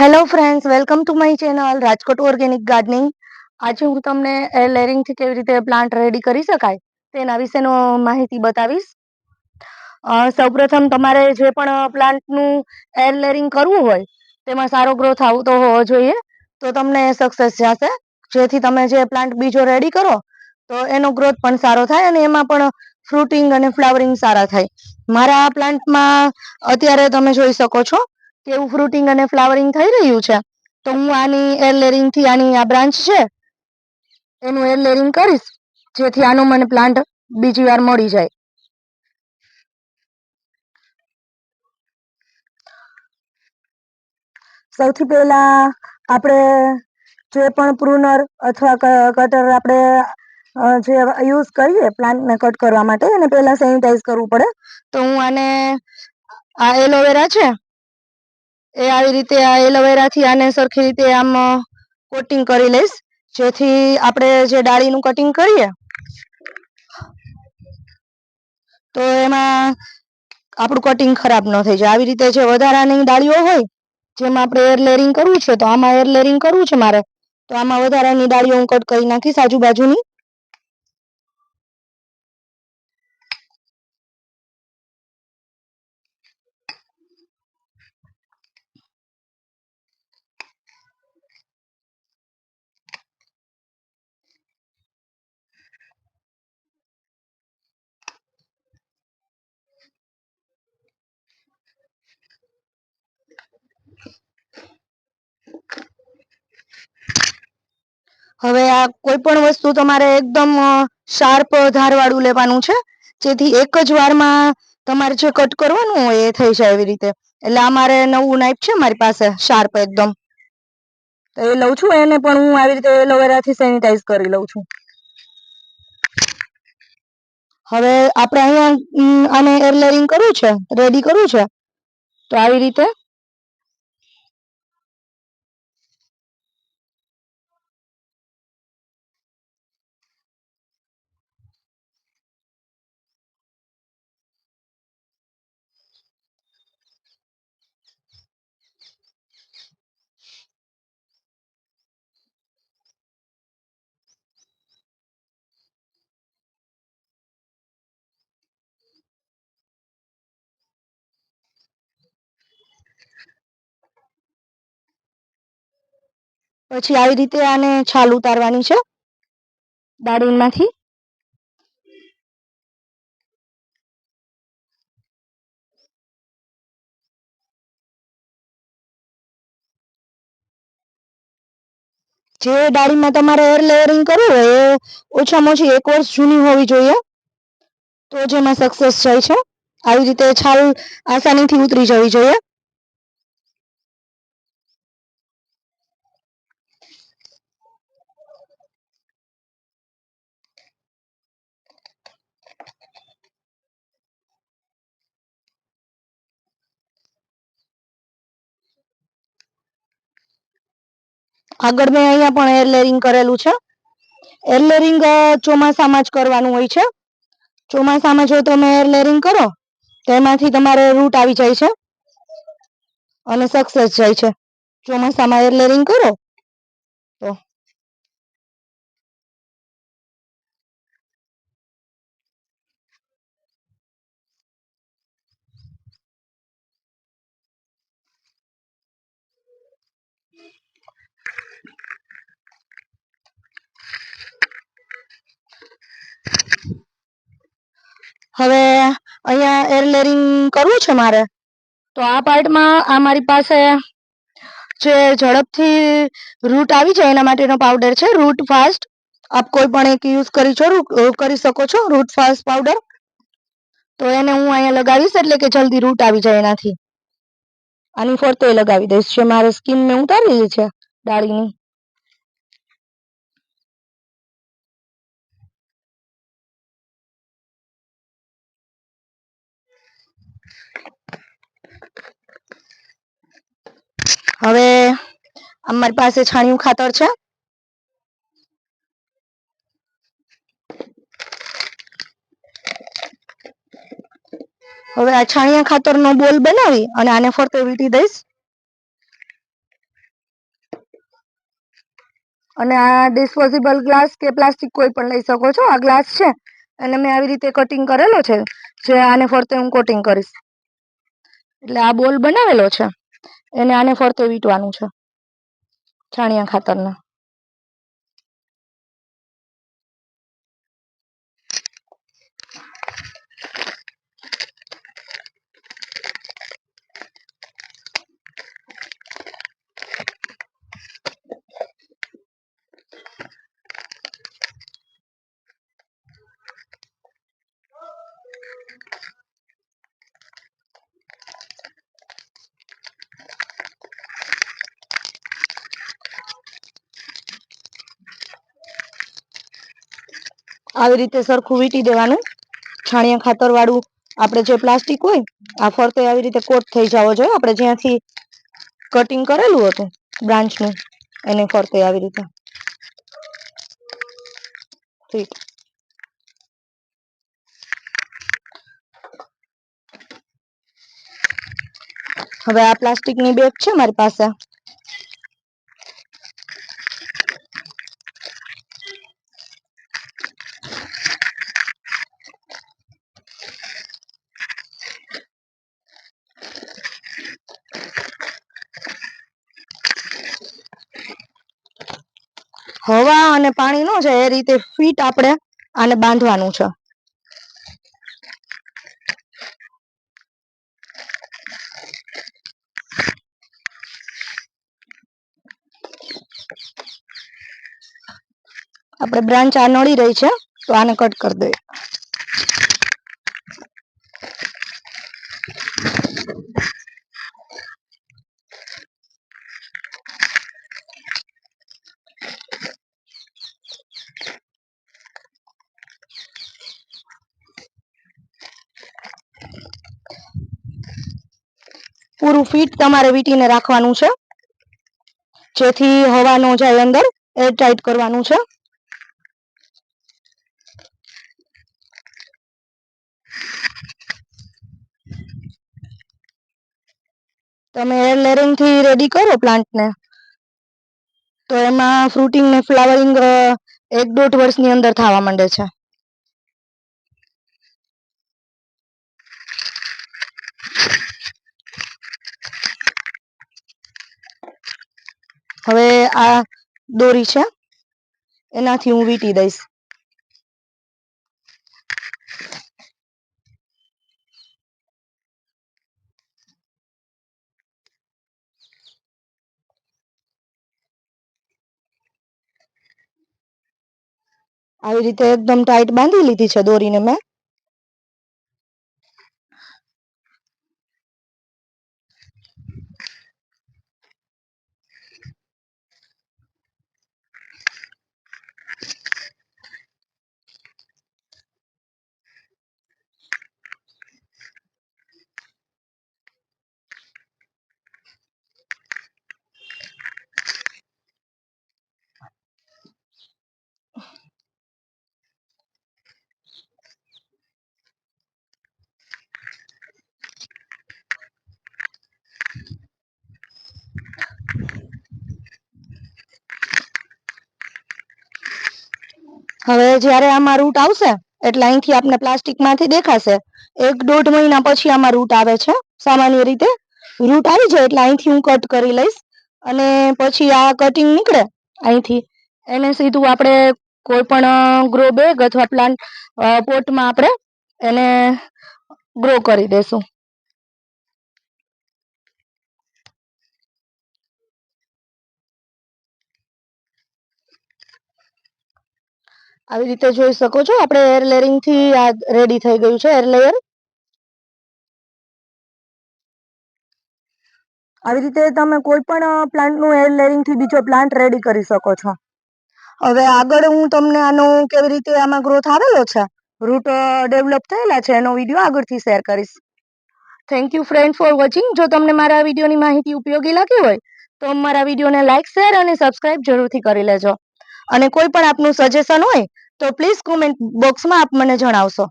Hello friends welcome to my channel Rajkot organic gardening આજે હું તમને લેરિંગથી કેવી રીતે પ્લાન્ટ રેડી કરી શકાય તેના વિશેનો માહિતી બતાવીશ. સૌપ્રથમ તમારે જે પણ પ્લાન્ટનું એર લેરિંગ કરવું હોય તેમાં સારો ગ્રોથ આવતો હોવો જોઈએ તો તમને સક્સેસ જશે. જેથી તમે જે પ્લાન્ટ બીજો રેડી કરો તો એનો ગ્રોથ પણ સારો થાય અને એમાં પણ ફ્રૂટિંગ અને ફ્લાવરિંગ સારા થાય. મારા પ્લાન્ટમાં અત્યારે તમે જોઈ શકો છો કેવું ફ્રૂટિંગ અને ફ્લાવરિંગ થઈ રહ્યું છે, તો હું આની એર લેરિંગ આની આ બ્રાન્ચ છે, એનું એર લેરિંગ કરીશ, જેથી આનો મને પ્લાન્ટ બીજી વાર મળી જાય. સૌથી પહેલા આપણે જે પણ પ્રુનર અથવા કટર આપણે જે યુઝ કરીએ પ્લાન્ટને કટ કરવા માટે, એને પહેલા સેનિટાઈઝ કરવું પડે. તો હું આને, આ એલોવેરા છે એ આવી રીતે આ એલોવેરાથી આને સરખી રીતે આમ કોટિંગ કરી લઈશ. જેથી આપણે જે ડાળીનું કટિંગ કરીએ, તો એમાં આપણું કટિંગ ખરાબ ન થઈ જાય. આવી રીતે જે વધારાની ડાળીઓ હોય, જેમાં આપણે એર લેરિંગ કરવું છે, તો આમાં એર લેરિંગ કરવું છે મારે. તો આમાં વધારાની ડાળીઓ હું કટ કરી નાખીશ આજુબાજુની. હવે આ કોઈ પણ વસ્તુ તમારે એકદમ શાર્પ ધારવાળું લેવાનું છે. જેથી એક જ વારમાં તમારે જે કટ કરવાનું હોય એ થઈ જાય એવી રીતે. એટલે આ મારે નવું નાઇફ છે મારી પાસે શાર્પ એકદમ. તો એ લઉં છું એને, પણ હું આવી રીતે એલોવેરાથી સેનિટાઈઝ કરી લઉં છું. હવે આપણે અહીંયા આને એર લેરિંગ કરવું છે? રેડી કરવું છે? તો આવી રીતે પછી આવી રીતે આને છાલ ઉતારવાની છે. દાળીમાંથી જે ડાળીમાં તમારે એર લેયરિંગ કરવું હોય એ ઓછામાં ઓછી એક વર્ષ જૂની હોવી જોઈએ. તો જ એમાં સક્સેસ જાય છે. આવી રીતે છાલ આસાનીથી ઉતરી જવી જોઈએ. આગળ મેં અહીંયા પણ એર લેરિંગ કરેલું છે. એર લેરિંગ ચોમાસામાં જ કરવાનું હોય છે. ચોમાસામાં જો તમે એર લેરિંગ કરો તો એમાંથી તમારે રૂટ આવી જાય છે. અને સક્સેસ જાય છે. ચોમાસામાં એર લેરિંગ કરો તો હવે અહીંયા એર લેરિંગ કરવું છે મારે? તો આ પાર્ટમાં આ મારી પાસે જે ઝડપથી રૂટ આવી જાય એના માટેનો પાવડર છે રૂટ ફાસ્ટ. આપ કોઈ પણ એક યુઝ કરી છો કરી શકો છો રૂટ ફાસ્ટ પાવડર. તો એને હું અહીંયા લગાવીશ એટલે કે જલ્દી રૂટ આવી જાય એનાથી. આની ફરતે લગાવી દઈશ જે મારે સ્કીન મેં ઉતારેલી છે ડાળીની. હવે અમારી પાસે છાણિયું ખાતર છે. હવે આ છાણિયા ખાતરનો બોલ બનાવી અને આને ફરતે વીટી દઈશ. અને આ ડિસ્પોઝેબલ ગ્લાસ કે પ્લાસ્ટિક કોઈ પણ લઈ શકો છો. આ ગ્લાસ છે. અને મેં આવી રીતે કટિંગ કરેલો છે, જે આને ફરતે હું કોટિંગ કરીશ. એટલે આ બોલ બનાવેલો છે, એને આને ફરતે વીંટવાનું છે, છાણિયા ખાતરના. આવી રીતે સરખું વીટી દેવાનું. છાણિયા ખાતર વાળું આપણે જે પ્લાસ્ટિક હોય, આ ફરતે આવી રીતે કોટ થઈ જવો જોઈએ. આપણે જ્યાંથી કટિંગ કરેલું હતું બ્રાન્ચનું એને ફરતે આવી રીતે. ઠીક. હવે આ પ્લાસ્ટિકની બેગ છે મારી પાસે. હવા અને પાણી નો છે એ રીતે ફીટ આપણે આને બાંધવાનું છે. આપણે બ્રાન્ચ આ નડી રહી છે, તો આને કટ કરી દઈએ. પૂરું ફીટ તમારે વીટીને રાખવાનું છે. જેથી હવા ન જાય અંદર એર ટાઈટ કરવાનું છે. તમે એર લેરિંગથી રેડી કરો પ્લાન્ટને તો એમાં ફ્રૂટિંગ ને ફ્લાવરિંગ એક દોઢ વર્ષની અંદર થવા માંડે છે હવે આ દોરી છે. એનાથી હું વીંટી દઈશ. આવી રીતે એકદમ ટાઈટ બાંધી લીધી છે દોરીને મેં. હવે જ્યારે આમાં રૂટ આવશે, એટલે અહીંથી આપને પ્લાસ્ટિકમાંથી દેખાશે. એક દોઢ મહિના પછી આમાં રૂટ આવે છે, સામાન્ય રીતે. રૂટ આવી જાય એટલે અહીંથી હું કટ કરી લઈશ. અને પછી આ કટિંગ નીકળે. અહીંથી એને સીધું આપણે કોઈ પણ ગ્રો બેગ અથવા પ્લાન્ટ પોટમાં આપણે એને ગ્રો કરી દેશું. આવી રીતે જોઈ શકો છો. આપણે એર લેયરિંગથી આ રેડી થઈ ગયું છે એર લેયર આવી રીતે તમે કોઈ પણ પ્લાન્ટનું એર લેયરિંગથી બીજો પ્લાન્ટ રેડી કરી શકો છો. હવે આગળ હું તમને આનો કેવી રીતે આમાં ગ્રોથ આવેલો છે રૂટ ડેવલપ થયેલા છે, એનો વીડિયો આગળથી શેર કરીશ. Thank you friend for watching જો તમને મારા વિડીયોની માહિતી ઉપયોગી લાગી હોય, તો મારા વિડીયોને લાઇક શેર અને સબસ્ક્રાઇબ જરૂરથી કરી લેજો. અને કોઈ પણ આપનું સજેશન હોય તો પ્લીઝ કોમેન્ટ બોક્સમાં આપ મને જણાવશો.